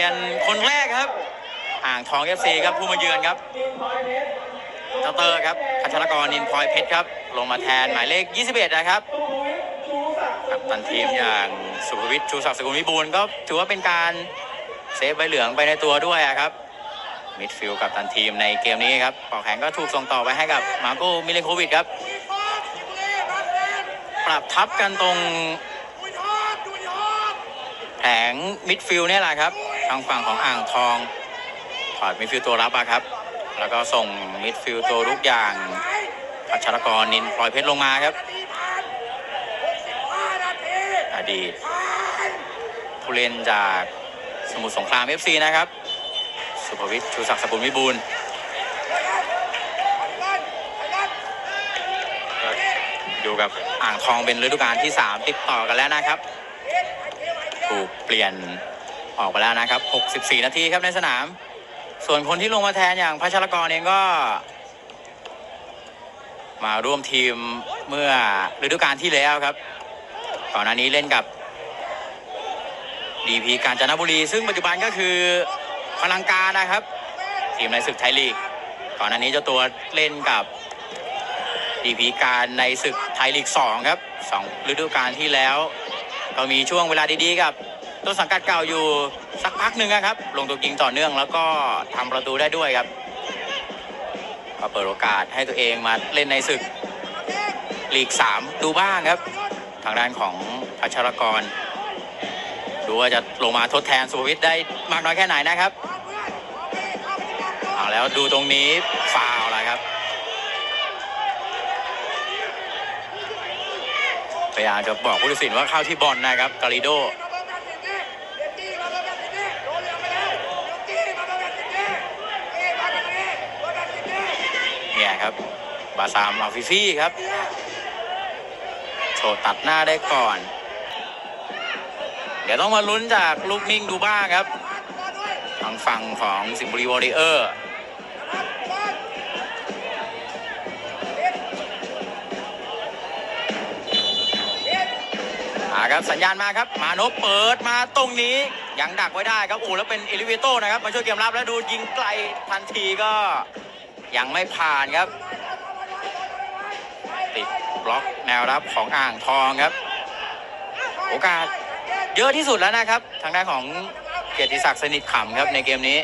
ลี่ยนคนแรกครับ อ่างทองเอฟซีครับผู้มาเยือนครับเจ้าเตอร์ครับพัชรกรนินพลอยเพชรครับ ลงมาแทนหมายเลข 21 นะครับกับตันทีมอย่างสุภวิทย์ชูศักดิ์สกุลวิบูลก็ถือว่าเป็นการเซฟใบเหลืองไปในตัวด้วยอะครับมิดฟิลด์กับตันทีมในเกมนี้ครับปอกแข็งก็ถูกส่งต่อไปให้กับมาโกมิเลนโควิดครับ ปรับทับกันตรงแผงมิดฟิลด์เนี่ยแหละครับ ทางฝั่งของอ่างทองถอดมิดฟิลด์ตัวรับอะครับ แล้วก็ส่งมิดฟิลด์ตัวรุกอย่างพัชรกรนินพลอยเพชรลงมาครับ อดีตผู้เล่นจากสมุทรสงคราม FC นะครับ สุภวิทย์ชูศักดิ์สกุลวิบูลอยู่กับอ่างทองเป็นฤดูกาลที่ 3 ติดต่อกันแล้วนะครับ ถูกเปลี่ยน ออกไปแล้วนะครับ 64 นาทีครับในสนาม ส่วนคนที่ลงมาแทนอย่างพัชรกรเองก็ มาร่วมทีมเมื่อฤดูกาลที่แล้วครับ ก่อนหน้านี้เล่นกับดีพีกาญจนบุรี ซึ่งปัจจุบันก็คือพลังการนะครับ ทีมในศึกไทยลีก ก่อนหน้านี้เจ้าตัวเล่นกับดีพีการในศึกไทยลีก 2 ครับสองฤดูกาลที่แล้ว ก็มีช่วงเวลาดีๆกับ ต้นสังกัดเก่าอยู่สักพักหนึ่งนะครับ ลงตัวยิงต่อเนื่องแล้วก็ทำประตูได้ด้วยครับก็เปิดโอกาสให้ตัวเองมาเล่นในศึกลีก 3 ดูบ้างครับ ทางด้านของพัชรกร ดูว่าจะลงมาทดแทนสุภวิทย์ได้มากน้อยแค่ไหนนะครับเอาแล้วดูตรงนี้ฟาวล์แล้วครับพยายามจะบอกผู้ตัดสินว่าเข้าที่บอลนะครับกาลิโด เนี่ยครับ บาซามอาฟิฟี่ครับโชตัดหน้าได้ก่อน เดี๋ยวต้องมาลุ้นจากลูกนิ่งดูบ้างครับ ทางฝั่งของสิงห์บุรีวอริเออร์าครับสัญญาณมาครับ มานพเปิดมาตรงนี้ ยังดักไว้ได้ครับโอ้แล้วเป็นเอลิเวโตนะครับ มาช่วยเกมรับแล้วดูยิงไกลทันทีก็ยังไม่ผ่านครับ ล็อกแนวรับของอ่างทองครับ โอกาสเยอะที่สุดแล้วนะครับ ทางด้านของเกียรติศักดิ์สนิทขำครับในเกมนี้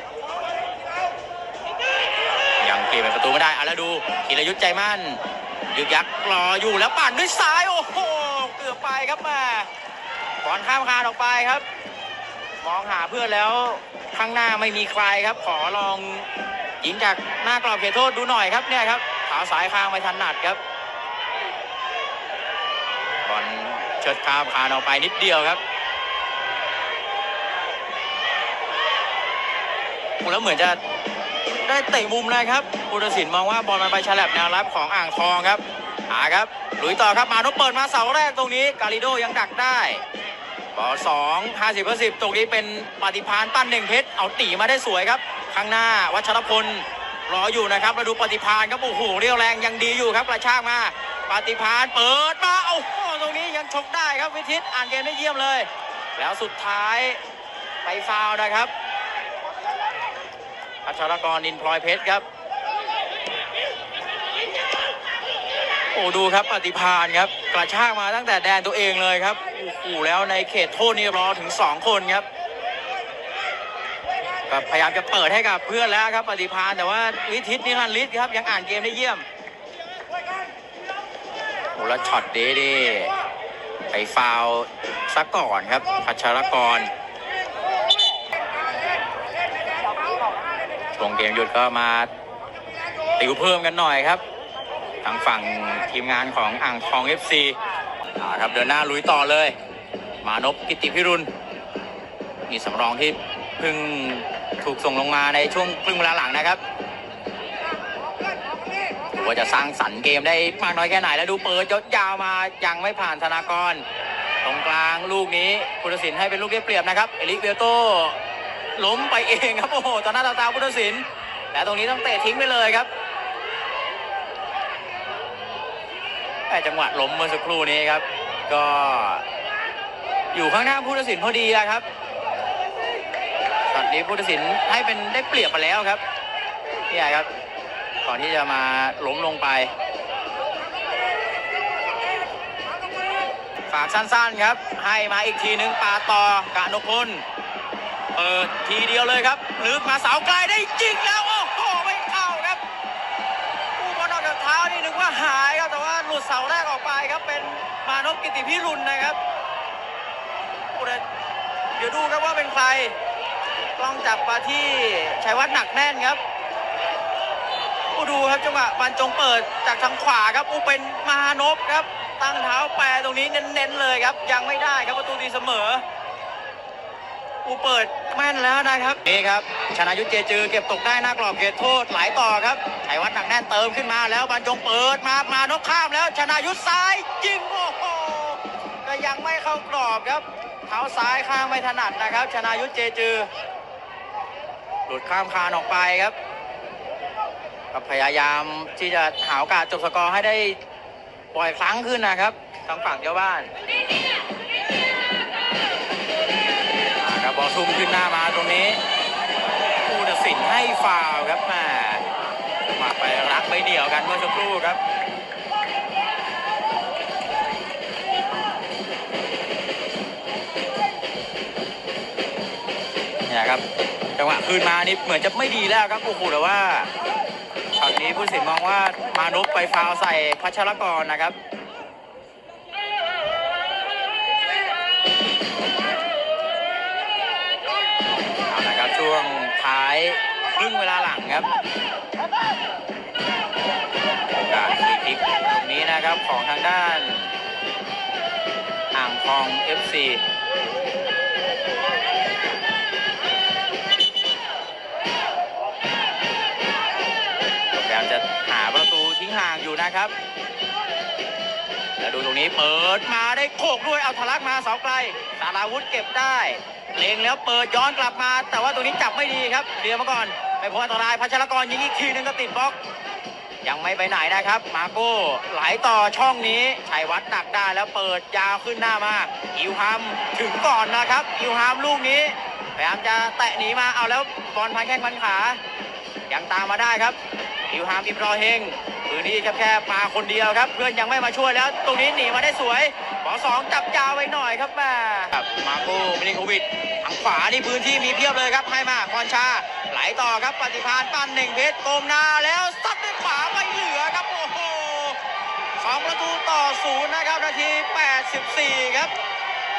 ยังเปลี่ยนเป็นประตูไม่ได้อะแล้วดูธีรยุทธ์ใจมั่นยึกยักรออยู่แล้วปั่นด้วยซ้ายโอ้โหเกือบไปครับแม่บอลข้ามคานออกไปครับ มองหาเพื่อนแล้วข้างหน้าไม่มีใครครับ ขอลองยิงจากหน้ากรอบเขตโทษดูหน่อยครับเนี่ยครับขาสายคางไม่ทันหนัดครับอลเชิดข้ามคานออกไปนิดเดียวครับแล้วเหมือนจะได้เตะมุมนะครับผู้ตัดสินมองว่าบอลมันไปฉลับแนวรับของอ่างทองครับหาครับลุยต่อครับมานพเปิดมาเสาแรกตรงนี้ กาลิโดยังดักได้บอลสองห้าสิบเปอร์สิบตรงนี้เป็นปฏิพานปั้นหนึ่งเพชรเอาตีมาได้สวยครับ ข้างหน้าวัชรพลรออยู่นะครับมาดูปฏิพานครับโอ้โหเรียวแรงยังดีอยู่ครับกระชากมาปฏิพานเปิดมา ชกได้ครับวิทิตอ่านเกมได้เยี่ยมเลย แล้วสุดท้ายไปฟาวนะครับอัชรกรนินพลอยเพชรครับ โอ้ดูครับปฏิพานครับ กระชากมาตั้งแต่แดนตัวเองเลยครับโอ้แล้วในเขตโทษนี่รอถึงสองคนครับก็พยายามจะเปิดให้กับเพื่อนแล้วครับปฏิพานแต่ว่าวิทิตนิรันดร์ครับยังอ่านเกมได้เยี่ยมโอ้แล้วช็อตเดเด ไปฟาวซะก่อนครับพัชรกรช่วงเกมหยุดก็มาติวเพิ่มกันหน่อยครับ ทางฝั่งทีมงานของอ่างทอง FC อ่าครับเดินหน้าลุยต่อเลย มานพกิติพิรุณมีสำรองที่เพิ่งถูกส่งลงมาในช่วงครึ่งเวลาหลังนะครับ ว่าจะสร้างสรรค์เกมได้มากน้อยแค่ไหนแล้วดูเปิดยาวมายังไม่ผ่านธนากร ตรงกลางลูกนี้พุทธศิลป์ให้เป็นลูกได้เปรียบนะครับเอลิกเบลโตล้มไปเองครับโอ้โหต่อหน้าต่อตาพุทธศิลป์แต่ตรงนี้ต้องเตะทิ้งไปเลยครับแต่จังหวะล้มเมื่อสักครู่นี้ครับ ก็อยู่ข้างหน้าผู้ตัดสินพอดีอะครับสช็อตนี้ผู้ตัดสินให้เป็นได้เปรียบไปแล้วครับนี่ครับ ก่อนที่จะมาล้มลงไปฝากสั้นๆครับ ให้มาอีกทีหนึ่งปาต่อกานพลเปิดทีเดียวเลยครับลึกมาเสาไกลได้จิกแล้ว โอ้โหไม่เข้าครับผู้บอลออกจากเท้านี่นึกว่าหายครับ แต่ว่าหลุดเสาแรกออกไปครับเป็นมานพกิติพิรุณนะครับเดี๋ยวดูครับว่าเป็นใครกล้องจับมาที่ชัยวัฒน์หนักแน่นครับ อูดูครับจังหวะบรรจงเปิดจากทางขวาครับอูเป็นมานพครับ ตั้งเท้าแปรตรงนี้เน้นๆเลยครับ ยังไม่ได้ครับประตูตีเสมออูเปิดแม่นแล้วนะครับนี่ครับ ชนะยุทธเจจือเก็บตกได้หน้ากรอบเขตโทษไหลต่อครับชัยวัฒน์หนักแน่นเติมขึ้นมาแล้วบรรจงเปิดมามานพข้ามแล้ว ชนะยุทธซ้ายยิงโอ้โหก็ยังไม่เข้ากรอบครับเท้าซ้ายข้างไม่ถนัดนะครับ ชนะยุทธเจจือหลุดข้ามคานออกไปครับ ก็พยายามที่จะหาโอกาสจบสกอร์ให้ได้บ่อยครั้งขึ้นนะครับทางฝั่งเจ้าบ้านครับบอลทุ่มขึ้นหน้ามาตรงนี้ผู้ตัดสินให้ฟาวล์ครับแหมามาไปรักไปเดี่ยวกันเมื่อสักครู่ครับเนี่ยครับจังหวะคืนมานี่เหมือนจะไม่ดีแล้วครับโอ้โหแต่ว่า นี้ผู้สินมองว่ามานพไปฟาวใส่พัชรกรนะครับเอาละครับช่วงท้ายครึ่งเวลาหลังครับโอกาสฟรีคิกตรงนี้นะครับของทางด้าน อ่างทอง FC ทิ้งห่างอยู่นะครับแล้วดูตรงนี้เปิดมาได้โคกด้วยเอาทะลักมาเสาไกลสาราวุธเก็บได้เล็งแล้วเปิดย้อนกลับมา แต่ว่าตรงนี้จับไม่ดีครับเดียวมาก่อนไม่พ้นอันตรายพัชรกรยิงอีกทีนึงก็ติดบล็อก ยังไม่ไปไหนนะครับ มาโก้ไหลต่อช่องนี้ชัยวัฒน์ดักได้แล้วเปิดยาวขึ้นหน้ามาอิวฮามถึงก่อนนะครับอิวฮามลูกนี้พยายามจะแตะหนีมาเอาแล้วบอลพันแข้งพันขา ยังตามมาได้ครับอิวฮามอิบรอเฮง พื้นที่แคบๆมาคนเดียวครับ เพื่อนยังไม่มาช่วยแล้ว ตรงนี้หนีมาได้สวยบอสองจับยาวไว้หน่อยครับแม่ครับมาโก้มิลิโควิดทางขวานี่พื้นที่มีเพียบเลยครับให้มาพรชา ไหลต่อครับปฏิพานปั้นหนึ่งเพชรโกมนาแล้วซัดด้วยขวาไม่เหลือครับ โอ้โหสองประตูต่อศูนย์นะครับนาที 84 ครับ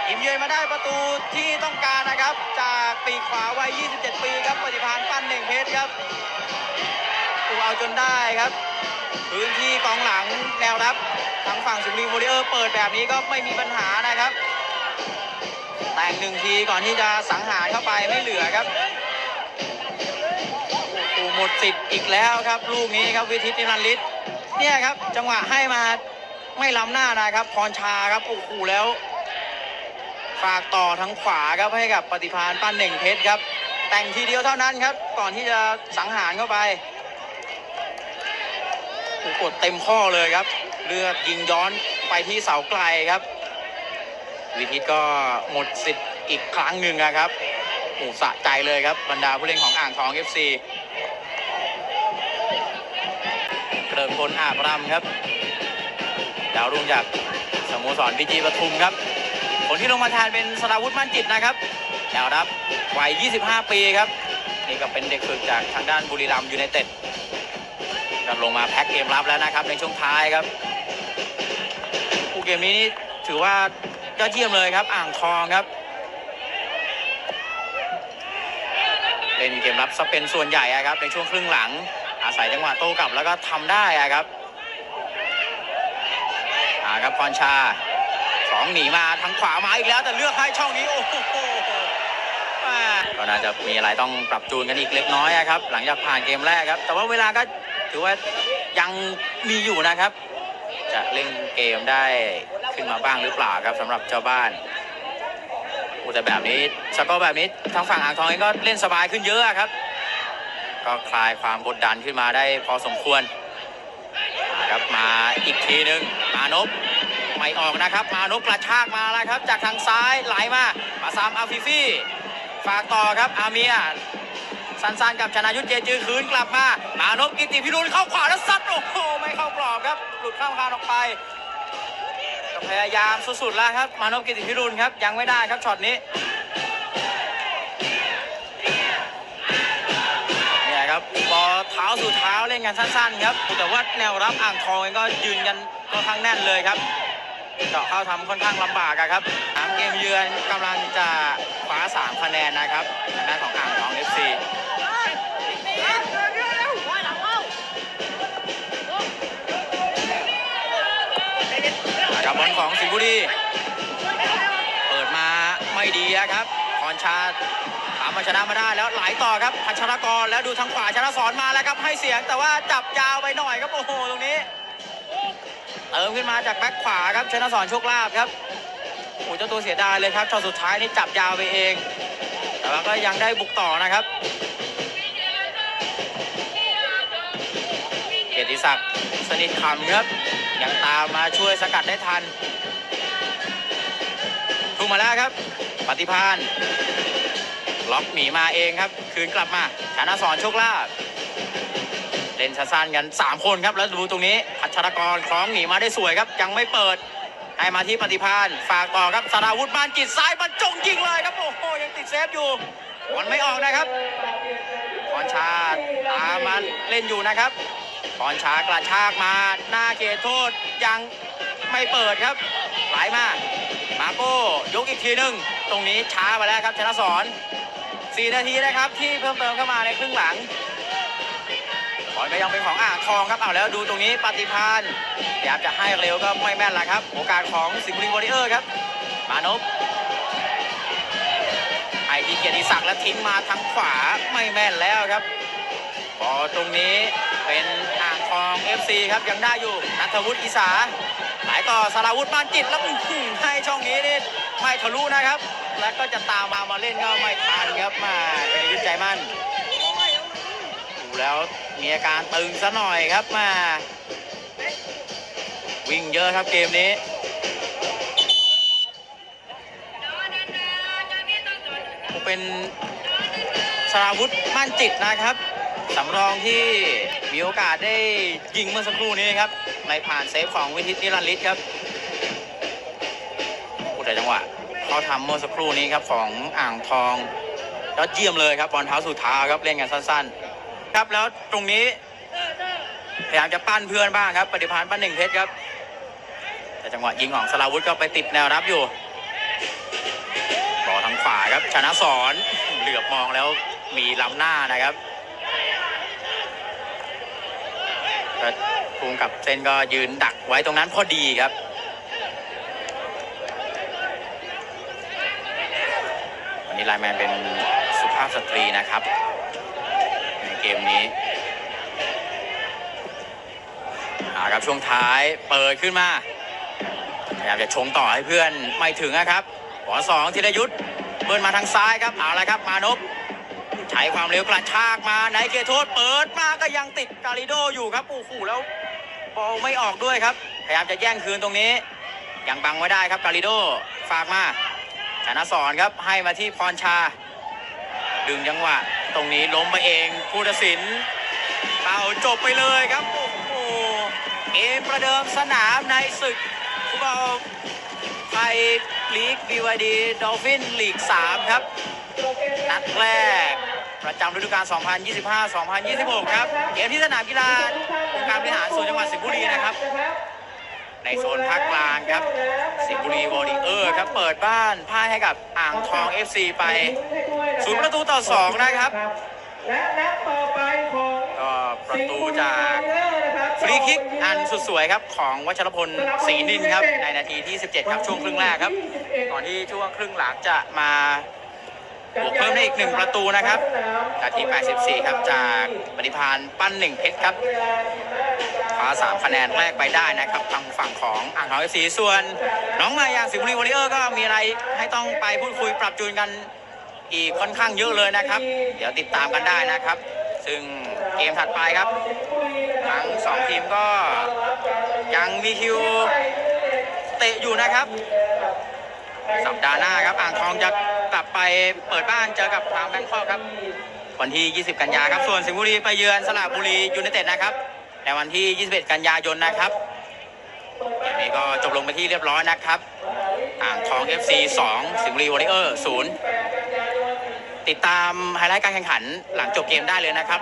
ทีมเยือนมาได้ประตูที่ต้องการนะครับ จากปีขวาวัย 27 ปีครับปฏิพานปั้นหนึ่งเพชรครับตูเอาจนได้ครับ พื้นที่กองหลังแนวรับทางฝั่งสุรีวอริเออร์เปิดแบบนี้ก็ไม่มีปัญหานะครับ แต่งหนึ่งทีก่อนที่จะสังหารเข้าไปไม่เหลือครับตูหมดสิทธิ์อีกแล้วครับ ลูกนี้ครับวิทิตนิรันดร์ฤทธิ์เนี่ยครับ จังหวะให้มาไม่ล้ำหน้านะครับพรชาครับโอ้โหแล้ว ฝากต่อทางขวาครับให้กับปฏิพานปั้นหนึ่งเพชรครับ แต่งทีเดียวเท่านั้นครับ ก่อนที่จะสังหารเข้าไป กดเต็มข้อเลยครับ เลือกยิงย้อนไปที่เสาไกลครับ วิทิตก็หมดสิทธิ์อีกครั้งหนึ่งอะครับโอ้สะใจเลยครับบรรดาผู้เล่นของอ่างทอง FC เกริกพลอาบรำครับดาวรุ่งจากสโมสรบีจีปทุมครับคนที่ลงมาแทนเป็นสราวุธมั่นจิตนะครับแนวรับวัย 25 ปีครับ นี่ก็เป็นเด็กฝึกจากทางด้านบุรีรัมย์ยูไนเต็ด ลงมาแพ็คเกมรับแล้วนะครับในช่วงท้ายครับผู้เกมนี้นี่ถือว่ายอดเยี่ยมเลยครับ อ่างทองครับเล่นเกมรับซะเป็นส่วนใหญ่ครับ ในช่วงครึ่งหลัง อาศัยจังหวะโต้กลับแล้วก็ทำได้ครับอ่าครับพรชาสองหนีมาทางขวามาอีกแล้ว แต่เลือกให้ช่องนี้โอ้โหก็น่าจะมีอะไรต้องปรับจูนกันอีกเล็กน้อยครับ หลังจากผ่านเกมแรกครับ แต่ว่าเวลาก็ ถือว่ายังมีอยู่นะครับ จะเล่นเกมได้ขึ้นมาบ้างหรือเปล่าครับสำหรับเจ้าบ้านโอ้แต่แบบนี้สกอร์แบบนี้ทางฝั่งอ่างทองเองก็เล่นสบายขึ้นเยอะครับ ก็คลายความกดดันขึ้นมาได้พอสมควรครับมาอีกทีหนึ่งมานพไม่ออกนะครับ มานพกระชากมาแล้วครับ จากทางซ้ายไหลมามาซามอาฟิฟี่ฝากต่อครับอาเมีย สั้นๆกับชนายุทธเจจือคืนกลับมา มานพกิติพิรุณเข้าขวาแล้วซัดโอ้โหไม่เข้ากรอบครับ หลุดข้ามคานออกไปพยายามสุดๆแล้วครับ มานพกิติพิรุณครับ ยังไม่ได้ครับช็อตนี้เนี่ยครับบอเท้าสู่เท้าเล่นกันสั้นๆครับ แต่ว่าแนวรับอ่างทองเองก็ยืนกันค่อนข้างแน่นเลยครับเจาะเข้าทำค่อนข้างลำบากครับทางเกมเยือนกำลังจะคว้า3คะแนนนะครับทางด้านของ งบุรี เปิดมาไม่ดีครับพรชาตามมาชนะมาได้แล้วไหลต่อครับพัชรกรแล้วดูทางขวาชนะสอนมาแล้วครับให้เสียงแต่ว่าจับยาวไปหน่อยครับโอ้โหตรงนี้เติมขึ้นมาจากแบ็คขวาครับชนะสอนโชคลาภครับโอ้เจ้าตัวเสียดายเลยครับช็อตสุดท้ายนี่จับยาวไปเอง แต่ว่าก็ยังได้บุกต่อนะครับเกียรติศักดิ์สนิทคำครับยังตามมาช่วยสกัดได้ทัน มาแล้วครับ ปฏิพานล็อกหมีมาเองครับ คืนกลับมาชนะสอนโชคลาภเล่นสั้นกัน 3 คนครับ แล้วดูตรงนี้พัชรกรคล้องหนีมาได้สวยครับ ยังไม่เปิด ให้มาที่ปฏิพานฝากต่อครับสราวุธบ้านจิตซ้ายบรรจงยิงเลยครับ โอ้โหยังติดเซฟอยู่บอลไม่ออกนะครับพรชาตามมาเล่นอยู่นะครับพรชากระชากมาหน้าเขตโทษยังไม่เปิดครับไหลมา มาโก้ยกอีกทีหนึ่งตรงนี้ช้าไปแล้วครับชนะสอน4นาทีนะครับที่เพิ่มเติมเข้ามาในครึ่งหลังบอลก็ยังเป็นของอ่างทองครับเอาแล้วดูตรงนี้ปฏิพานพยายามจะให้เร็วก็ไม่แม่นละครับ โอกาสของสิงห์บุรีวอริเออร์ครับ มานพไอที่เกียรติศักดิ์แล้วทิ้งมาทางขวาไม่แม่นแล้วครับบอตรงนี้เป็นอ่างทอง FC ครับยังได้อยู่นัทวุฒิอีสา ต่อสราวุธบ้านจิตแล้วให้ช่องนี้นี่ไม่ทะลุนะครับ แล้วก็จะตามมามาเล่นก็ไม่ทันครับมาเป็นยุทธใจมั่นดูแล้วมีอาการตึงซะหน่อยครับมา วิ่งเยอะครับเกมนี้เป็นสราวุธมั่นจิตนะครับสำรองที่ มีโอกาสได้ยิงเมื่อสักครู่นี้ครับในผ่านเซฟของวิทิตนิรันดร์ฤทธิ์ครับอุแต่จังหวะเขาทำเมื่อสักครู่นี้ครับของอ่างทองยอดเยี่ยมเลยครับบอลเท้าสู่เท้าครับเล่นกันสั้น ๆ ครับแล้วตรงนี้พยายามจะปั้นเพื่อนบ้างครับ ปฏิพานปั้นหนึ่งเพชรครับ แต่จังหวะยิงของสลาวุธก็ไปติดแนวรับอยู่บอลทางขวาครับชนะสอนเหลือบมองแล้วมีล้ำหน้านะครับ ก็ภูมิกับเซนก็ยืนดักไว้ตรงนั้นพอดีครับวันนี้ไลแมนเป็นสุภาพสตรีนะครับ ในเกมนี้อาครับช่วงท้ายเปิดขึ้นมาพยายามจะชงต่อให้เพื่อนไม่ถึงนะครับบอลสองธีรยุทธ์เบิร์นมาทางซ้ายครับเอาละครับมานพ ใช้ความเร็วกระชากมาในเขตโทษเปิดมาก็ยังติดกาลิโดอยู่ครับโอ้โหแล้วบอลไม่ออกด้วยครับ พยายามจะแย่งคืนตรงนี้ยังบังไว้ได้ครับกาลิโดฝากมาชนะสอนครับให้มาที่พรชา ดึงจังหวะตรงนี้ล้มไปเองผู้ตัดสินเป่าจบไปเลยครับโอ้โหเกมประเดิมสนามในศึกฟุตบอลไทยลีกบีวดีดอลฟินลีก 3 ครับ นัดแรก ประจำฤดูกาล 2025-2026 ครับ เกมที่สนามกีฬาองค์การบริหารส่วนจังหวัดสิงห์บุรีนะครับ ในโซนภาคกลางครับ สิงห์บุรีวอริเออร์ครับ เปิดบ้านพ่ายให้กับอ่างทอง FC ไปศูนย์ประตูต่อ 2 นะครับ และนัดต่อไปของก็ประตูจากฟรีคิกอันสุดสวยครับของวัชรพลศรีนินครับในนาทีที่ 17 ครับช่วงครึ่งแรกครับก่อนที่ช่วงครึ่งหลังจะมา บวกเพิ่มได้อีกหนึ่งประตูนะครับนาที 84 ครับ จากปฏิพานปั้นหนึ่งเพชรครับคว้าสามคะแนนแรกไปได้นะครับทางฝั่งของอ่างทองเอฟซีส่วน น้องมายางสิงห์บุรีวอริเออร์ก็มีอะไรให้ต้องไปพูดคุยปรับจูนกันอีกค่อนข้างเยอะเลยนะครับ เดี๋ยวติดตามกันได้นะครับ ซึ่งเกมถัดไปครับทั้งสองทีมก็ยังมีคิวเตะอยู่นะครับ สัปดาห์หน้าครับ อ่างทองจะกลับไปเปิดบ้านเจอกับทางแบงคอกครับ วันที่ 20 กันยาครับ ส่วนสิงห์บุรีไปเยือนสระบุรียูไนเต็ดนะครับ ในวันที่ 21 กันยายนนะครับเกมนี้ก็จบลงไปที่เรียบร้อยนะครับอ่างทอง FC 2 สิงห์บุรีวอริเออร์ 0 ติดตามไฮไลท์การแข่งขันหลังจบเกมได้เลยนะครับ